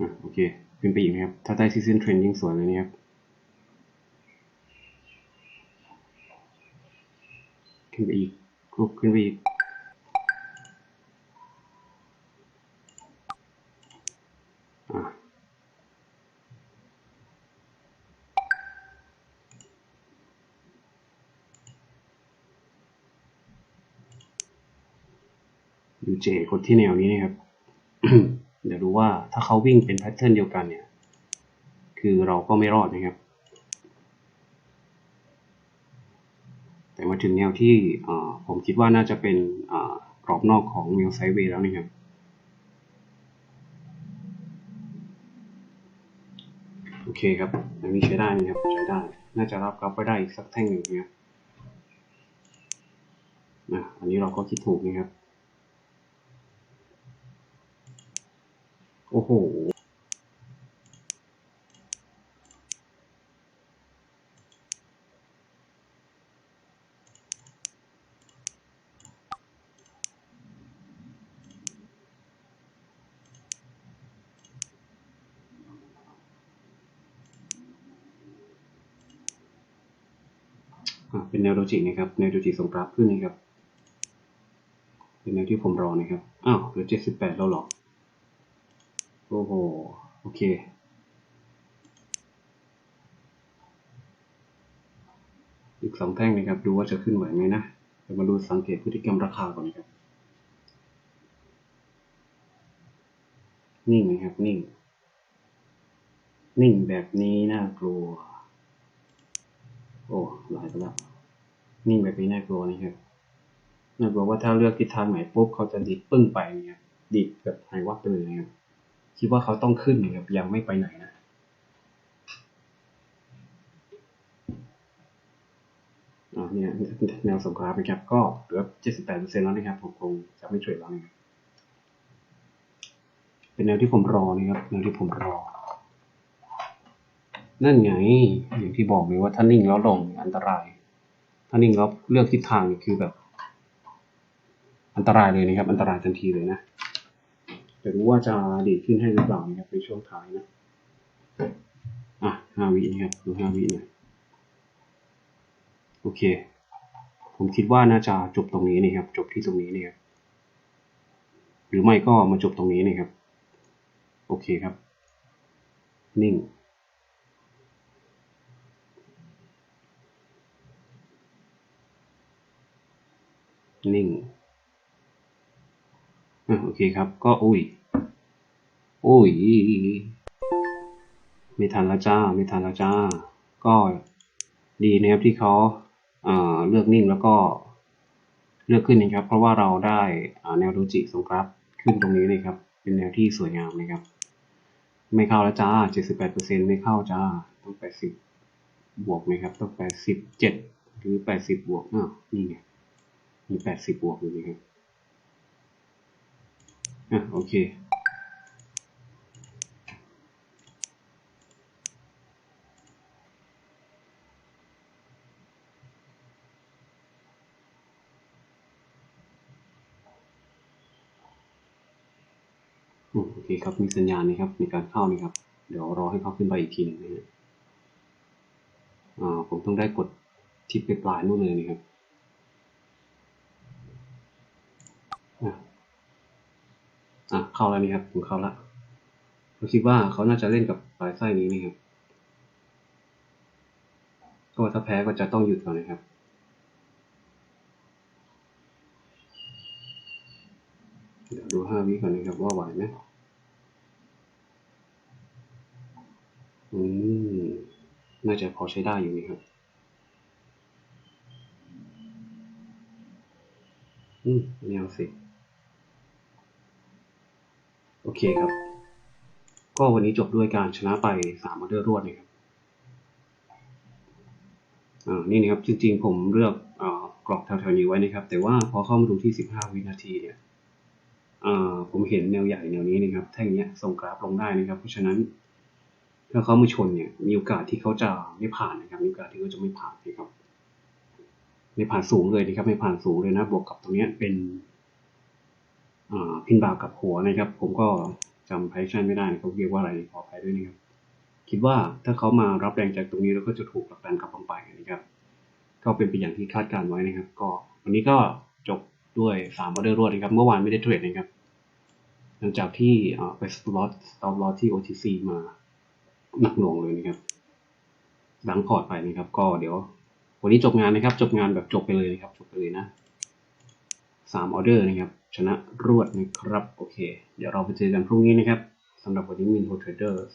อะโอเค ขึ้นไปอีกนะครับ ถ้าได้ซีซันเทรนยิ่งสวยเลยนะครับขึ้นไปอีกลุกขึ้นไปอีกอะดูเจกดที่แนวนี้นะครับ เดี๋ยวดูว่าถ้าเขาวิ่งเป็นแพทเทิร์นเดียวกันเนี่ย คือเราก็ไม่รอดนะครับ แต่มาถึงแนวที่ผมคิดว่าน่าจะเป็นกรอบนอกของแนวไซด์เวย์แล้วนะครับโอเคครับอันนี้ใช้ได้นะครับ ใช้ได้ น่าจะรับกลับไปได้อีกสักแท่งหนึ่งนะครับนะ อันนี้เราก็คิดถูกนะครับ โอ้โหอะเป็นแนวโดจินะครับ แนวโดจิส่งกราฟขึ้นนะครับ เป็นแนวที่ผมรอนะครับ อ้าวเหลือเจ็ดสิบแปดแล้วหรอ โอ้โห โอเค อีกสองแท่งนะครับ ดูว่าจะขึ้นไหวไหมนะเดี๋ยวมาดูสังเกตพฤติกรรมราคาก่อนนะครับ นิ่งนะครับ นิ่ง นิ่งแบบนี้น่ากลัว โอ้หลายไปแล้วนิ่งแบบนี้น่ากลัวนะครับน่ากลัวว่าถ้าเลือกทิศทางไหนปุ๊บเขาจะดิดปึ้งไปเนี่ยดิดแบบหายวับไปเลยนะครับ คิดว่าเขาต้องขึ้นนะครับยังไม่ไปไหนนะอ่าเนี่ยแนวสงครามนะครับ ก็เหลือ 78%แล้วนะครับ ผมคงจะไม่เทรดแล้วนะครับเป็นแนวที่ผมรอนะครับแนวที่ผมรอ นั่นไง อย่างที่บอกเลยว่าถ้านิ่งแล้วลงอันตราย ถ้านิ่งแล้วเลือกทิศทางคือแบบ อันตรายเลยนะครับ อันตรายทันทีเลยนะ แต่รู้ว่าจะดีดขึ้นให้หรือเปล่านะครับในช่วงท้ายนะ อะห้าวินะครับดูห้าวิน่ยโอเค ผมคิดว่าน่าจะจบตรงนี้นะครับ จบที่ตรงนี้นะครับ หรือไม่ก็มาจบตรงนี้นะครับ โอเคครับ นิ่งนิ่ง อโอเคครับ ก็อุ้ยอุ้ย ไม่ทันแล้วจ้า ไม่ทันแล้วจ้า ก็ดีนะครับที่เขาอ่าเลือกนิ่งแล้วก็เลือกขึ้นนะครับ เพราะว่าเราได้แนวโดจิสงครับขึ้นตรงนี้นะครับ เป็นแนวที่สวยงามนะครับ ไม่เข้าแล้วจ้า 78%ไม่เข้าจ้า ต้อง 80 บวกนะครับ ต้อง 87 หรือ 80 บวกอ้าวนี่ไงมีแปดสิบบวกอยู่นะครับ อะโอเคอืมโอเคครับ มีสัญญาณนะครับในการเข้านะครับ เดี๋ยวรอให้เขาขึ้นไปอีกทีนึงนะฮะอ่าผมต้องได้กดทิปไปปลายนู่นเลยนะครับ อะอะ เข้าแล้วนี่ครับผมเข้าละผมคิดว่าเขาน่าจะเล่นกับปลายไส้นี้นี่ครับก็ถ้าแพ้ก็จะต้องหยุดก่อนนะครับเดี๋ยวดูห้าวิก่อนนะครับว่าไหวไหมอืมน่าจะพอใช้ได้อยู่นี่ครับ อืมไม่เอาสิ โอเคครับ ก็วันนี้จบด้วยการชนะไปสามออเดอร์รวดนะครับอ่านี่นะครับจริงๆผมเลือกอ่ากรอบแถวๆนี้ไว้นะครับ แต่ว่าพอเข้ามาดูที่สิบห้าวินาทีเนี่ยอ่าผมเห็นแนวใหญ่แนวนี้นะครับแท่งนี้ส่งกราฟลงได้นะครับ เพราะฉะนั้นถ้าเขามาชนเนี่ยมีโอกาสที่เขาจะไม่ผ่านนะครับมีโอกาสที่เขาจะไม่ผ่านนะครับไม่ผ่านสูงเลยนะครับไม่ผ่านสูงเลยนะบวกกับตรงนี้เป็น พินบ่าร์กับหัวนะครับ ผมก็จำ prediction ไม่ได้เขาเรียกว่าอะไรขออภัยด้วยนะครับ คิดว่าถ้าเขามารับแรงจากตรงนี้แล้วก็จะถูกผลักดันกลับลงไปนะครับ ก็เป็นไปอย่างที่คาดการไว้นะครับ ก็วันนี้ก็จบด้วย3ออเดอร์รวดนะครับ เมื่อวานไม่ได้เทรดนะครับ หลังจากที่ไปสต็อปสต็อปลอที่ OTC มาหนักหน่วงเลยนะครับ หลังพอร์ตไปนะครับ ก็เดี๋ยว วันนี้จบงานนะครับ จบงานแบบจบไปเลยนะครับ จบไปเลยนะ สามออเดอร์นะครับ ชนะรวดนะครับ โอเค เดี๋ยวเราไปเจอกันพรุ่งนี้นะครับสำหรับวันนี้มินโฮเทรดเดอร์